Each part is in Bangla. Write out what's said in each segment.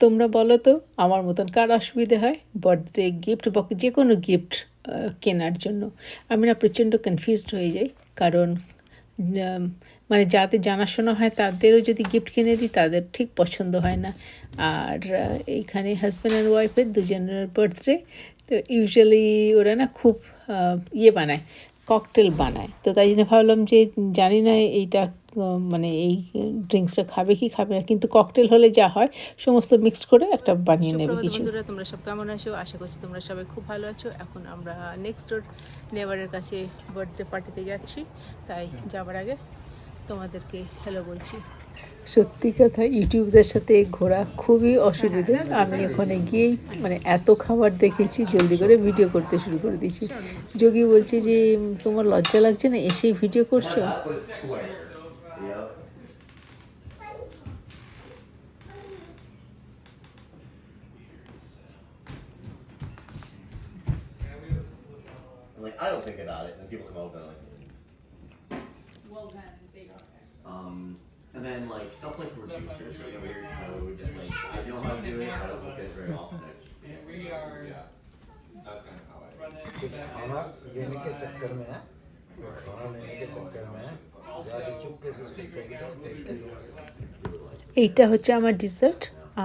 তোমরা বলো তো, আমার মতন কার অসুবিধে হয়? বার্থডে গিফট বা যে কোনো গিফট কেনার জন্য। আমি না প্রচণ্ড কনফিউজড হয়ে যাই। কারণ মানে যাদের জানাশোনা হয় তাদেরও যদি গিফট কিনে দিই, তাদের ঠিক পছন্দ হয় না। আর এইখানে হাজব্যান্ড অ্যান্ড ওয়াইফের দুজনের বার্থডে তো ইউজুয়ালি ওরা না খুব ইয়ে বানায় ককটেল বানায়। তো তাই জন্য ভাবলাম যে, জানি না এইটা মানে এই ড্রিঙ্কসটা খাবে কি খাবে না কিন্তু ককটেল হলে যা হয় সমস্ত মিক্সড করে একটা বানিয়ে নেবে কিছু। বন্ধুরা তোমরা সব কেমন আছো? আশা করছি তোমরা সবাই খুব ভালো আছো। এখন আমরা নেক্সট ডোর নেবারের কাছে বার্থডে পার্টিতে যাচ্ছি। তাই যাবার আগে তোমাদেরকে হ্যালো বলছি। সত্যি কথা ইউটিউবদের সাথে ঘোরা খুবই অসুবিধে। আমি ওখানে গিয়েই মানে এত খাবার দেখেছি জলদি করে ভিডিও করতে শুরু করে দিয়েছি। যোগী বলছে যে তোমার লজ্জা লাগছে না? এসেই ভিডিও করছ? And like I don't think about it, and then people come over and like Well, then they are there. um and then like stuff like reducers, like a weird code, like I know how to do it, I don't look at it very often. And we are That's kind of how I. running कुछ that खाना लेने के चक्कर में है खाना लेने के चक्कर में है जाके चुपके से उसको फेंक दो फेंक के এইটা হচ্ছে আমার ডিজার্ট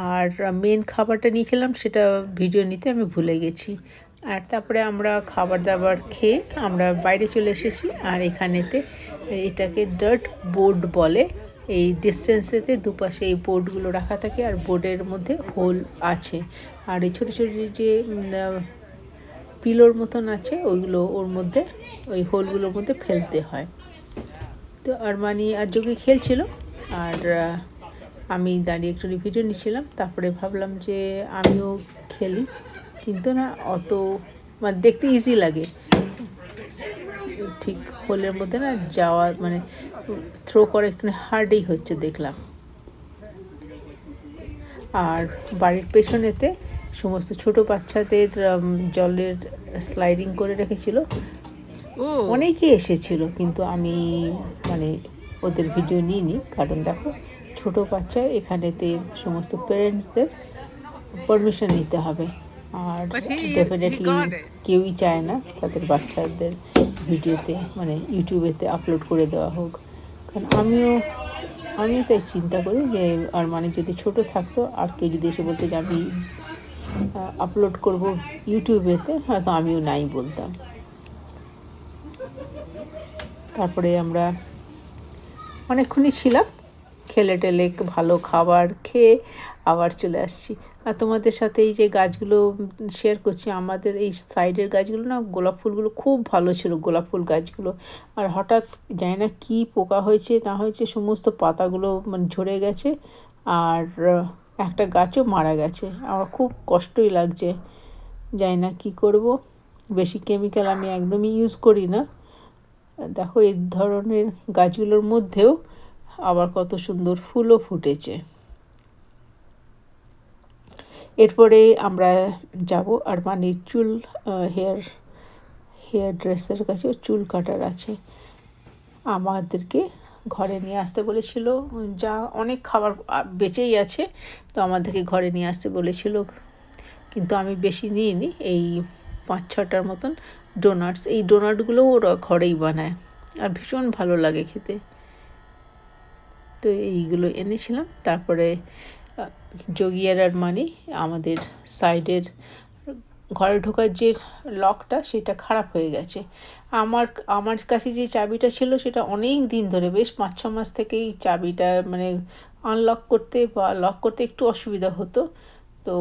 আর মেন খাবারটা নিয়েছিলাম সেটা ভিডিও নিতে আমি ভুলে গেছি আর তারপরে আমরা খাবার দাবার খেয়ে আমরা বাইরে চলে এসেছি। আর এখানেতে এটাকে ডার্ট বোর্ড বলে। এই ডিস্টেন্সেতে দুপাশে এই বোর্ডগুলো রাখা থাকে আর বোর্ডের মধ্যে হোল আছে। আর এই ছোটো ছোটো যে পিলোর মতন আছে, ওইগুলো ওর মধ্যে, ওই হোলগুলোর মধ্যে ফেলতে হয়। তো আরমানি আর যোগী খেলছিল। আর আমি দাঁড়িয়ে একটু ভিডিও নিচ্ছিলাম। তারপরে ভাবলাম যে আমিও খেলি। কিন্তু না অত মানে দেখতে ইজি লাগে। ঠিক হোলের মধ্যে না যাওয়ার মানে থ্রো করা একটু হার্ডই হচ্ছে দেখলাম। আর বাড়ির পেছনেতে সমস্ত ছোট বাচ্চাদের জলের স্লাইডিং করে রেখেছিল। ও। অনেকেই এসেছিল কিন্তু আমি মানে ওদের ভিডিও নিইনি। কারণ দেখো ছোট বাচ্চা এখানেতে সমস্ত প্যারেন্টসদের পারমিশন নিতে হবে। আর ডেফিনেটলি কেউই চায় না তাদের বাচ্চাদের ভিডিওতে মানে ইউটিউবেতে আপলোড করে দেওয়া হোক। কারণ আমিও আমিও তাই চিন্তা করি যে আর মানে যদি ছোট থাকতো আর কেউ যদি এসে বলতো যে আমি আপলোড করব ইউটিউবেতে হয়তো আমিও নাই বলতাম। তারপরে আমরা অনেকক্ষণই ছিলাম খেলে টেলে ভালো খাবার খেয়ে আবার চলে আসছি। আর তোমাদের সাথে এই যে গাছগুলো শেয়ার করছি, আমাদের এই সাইডের গাছগুলো না, গোলাপ ফুলগুলো খুব ভালো ছিল, গোলাপ ফুল গাছগুলো। আর হঠাৎ জানি না কী পোকা হয়েছে, না হয়েছে, সমস্ত পাতাগুলো মানে ঝরে গেছে। আর একটা গাছও মারা গেছে। আমার খুব কষ্টই লাগছে। জানি না কী করব। বেশি কেমিক্যাল আমি একদমই ইউজ করি না। দেখো এই ধরনের গাছগুলোর মধ্যেও আবার কত সুন্দর ফুলও ফুটেছে। এরপরে আমরা যাব আর মানে চুল হেয়ার হেয়ার ড্রেসের কাছে, চুল কাটার আছে। আমাদেরকে ঘরে নিয়ে আসতে বলেছিল, যা অনেক খাবার বেঁচেই আছে, তো আমাদেরকে ঘরে নিয়ে আসতে বলেছিল। কিন্তু আমি বেশি নিইনি, এই পাঁচ ছটার মতন ডোনাটস এই ডোনাটগুলোও ওরা ঘরেই বানায়, আর ভীষণ ভালো লাগে খেতে। তো এইগুলো এনেছিলাম, তারপরে আহ, যোগিয়ার আর মানি আমাদের সাইডের ঘরে ঢোকার যে লকটা সেটা খারাপ হয়ে গেছে। আমার আমার কাছে যে চাবিটা ছিল সেটা অনেক দিন ধরে বেশ পাঁচ ছ মাস থেকেই চাবিটা মানে আনলক করতে বা লক করতে একটু অসুবিধা হতো। তো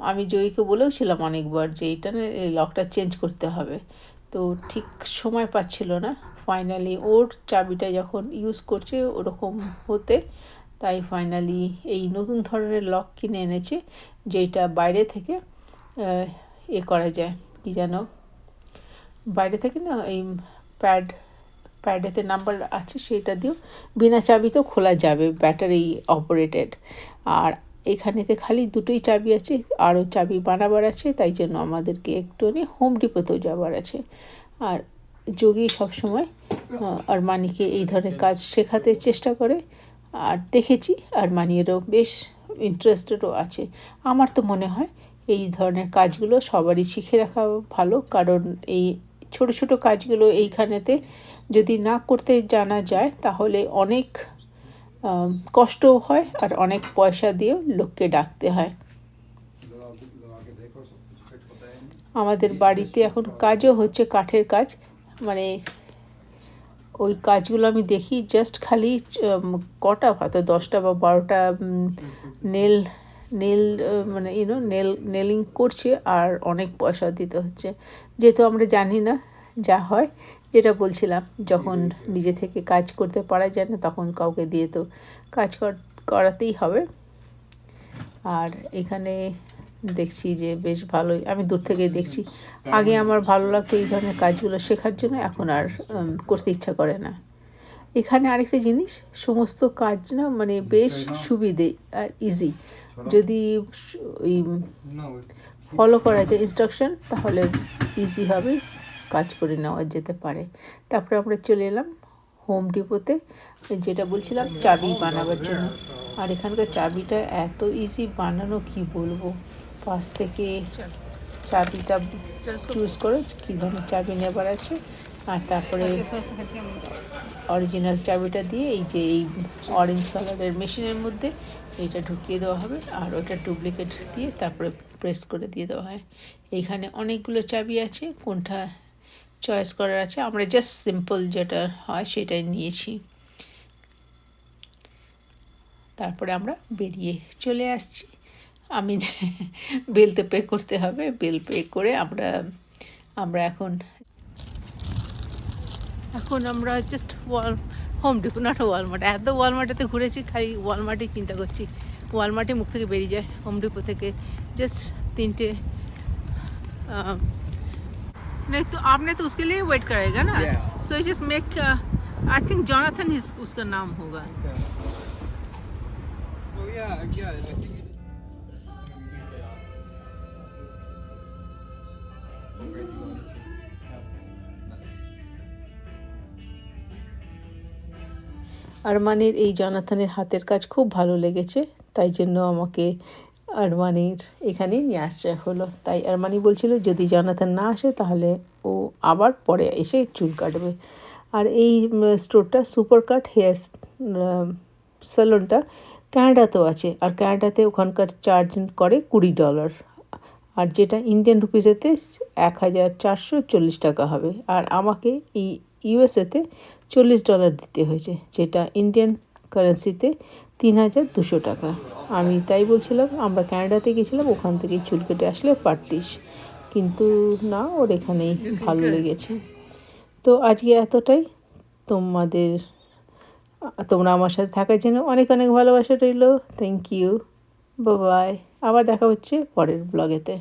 আমি জয়ীকে বলেওছিলাম অনেকবার যে এটা না এই লকটা চেঞ্জ করতে হবে। তো ঠিক সময় পাচ্ছিল না। ফাইনালি ওর চাবিটা যখন ইউজ করছে ওরকম হতে তাই ফাইনালি এই নতুন ধরনের লক কিনে এনেছে যেটা বাইরে থেকে এ করা যায়। কি যেন বাইরে থেকে না এই প্যাড প্যাডেতে নাম্বার আছে সেটা দিয়েও বিনা চাবিতেও খোলা যাবে ব্যাটারি অপারেটেড আর এখানেতে খালি দুটোই চাবি আছে, আরও চাবি বানাবার আছে, তাই জন্য আমাদেরকে একটুখানি হোম ডিপোতেও যাবার আছে। আর যোগী সবসময় আর মানিকে এই ধরনের কাজ শেখাতে চেষ্টা করে। আর দেখেছি আর মানিয়েরও বেশ ইন্টারেস্টেডও আছে। আমার তো মনে হয় এই ধরনের কাজগুলো সবারই শিখে রাখা ভালো। কারণ এই ছোট ছোট কাজগুলো এইখানেতে যদি না করতে জানা যায়, তাহলে অনেক কষ্টও হয় আর অনেক পয়সা দিয়েও লোককে ডাকতে হয়। আমাদের বাড়িতে এখন কাজও হচ্ছে, কাঠের কাজ। মানে ওই কাজগুলো আমি দেখি জাস্ট খালি কটা হয়তো দশটা বা বারোটা নেল নেল মানে ইউনো নেল, নেলিং করছে আর অনেক পয়সা দিতে হচ্ছে। যেহেতু আমরা জানি না যা হয়, যেটা বলছিলাম, যখন নিজে থেকে কাজ করতে পারা যায় না, তখন কাউকে দিয়ে তো কাজ কর- করাতেই হবে। আর এখানে দেখছি যে বেশ ভালোই আমি দূর থেকে দেখছি। আগে আমার ভালো লাগতো এই ধরনের কাজগুলো শেখার জন্য এখন আর করতে ইচ্ছা করে না। এখানে আরেকটা জিনিস সমস্ত কাজ না মানে বেশ সুবিধে আর ইজি যদি ওই ফলো করা যায় ইনস্ট্রাকশন তাহলে ইজিভাবে কাজ করে নেওয়া যেতে পারে। তারপরে আমরা চলে এলাম হোম ডিপোতে যেটা বলছিলাম চাবি বানাবার জন্য। আর এখানকার চাবিটা এত ইজি বানানো কি বলব? পাশ থেকে চাবিটা চুজ করো কী ধরনের চাবি নেবার আছে। আর তারপরে অরিজিনাল চাবিটা দিয়ে এই যে এই অরেঞ্জ কালারের মেশিনের মধ্যে এটা ঢুকিয়ে দেওয়া হবে। আর ওটা ডুপ্লিকেট দিয়ে তারপরে প্রেস করে দিয়ে দেওয়া হয়। এইখানে অনেকগুলো চাবি আছে কোনটা চয়েস করার আছে আমরা জাস্ট সিম্পল যেটা হয় সেটাই নিয়েছি। তারপরে আমরা বেরিয়ে চলে আসছি। আমি বিল তো পে করতে হবে বিল পে করে আমরা আমরা এখন এখন আমরা just Wal Home Depot not Walmart এত ওয়ালমার্টেতে ঘুরেছি খালি ওয়ালমার্টই চিন্তা করছি ওয়ালমার্টে মুখ থেকে বেরিয়ে যায় হোম ডিপো থেকে জাস্ট तीनटे अ, नहीं तो आपने तो उसके लिए वेट कराएगा ना so just make I think Jonathan is उसका नाम होगा Oh yeah, yeah. আরমানির এই জনাথনের হাতের কাজ খুব ভালো লেগেছে, তাই জন্য আমাকে আরমানির এখানে নিয়ে আসতে হলো। তাই আরমানি বলছিল, যদি জনাথন না আসে, তাহলে ও আবার পরে এসে চুল কাটবে। আর এই স্টোরটা সুপার কাট হেয়ার স্যালনটা ক্যানাডাতেও আছে। আর ক্যানাডাতে ওখানকার চার্জ করে কুড়ি ডলার। আর যেটা ইন্ডিয়ান রুপিসেতে এক হাজার চারশো চল্লিশ টাকা হবে। আর আমাকে এই ইউএসএতে চল্লিশ ডলার দিতে হয়েছে যেটা ইন্ডিয়ান কারেন্সিতে তিন হাজার দুশো টাকা। আমি তাই বলছিলাম আমরা ক্যানাডাতে গেছিলাম ওখান থেকেই চুল কেটে আসলে পারতিস। কিন্তু না ওর এখানেই ভালো লেগেছে। তো আজকে এতটাই। তোমাদের তোমরা আমার সাথে থাকার জন্য অনেক অনেক ভালোবাসা রইল। থ্যাংক ইউ বাই আবার দেখা হচ্ছে পরের ব্লগেতে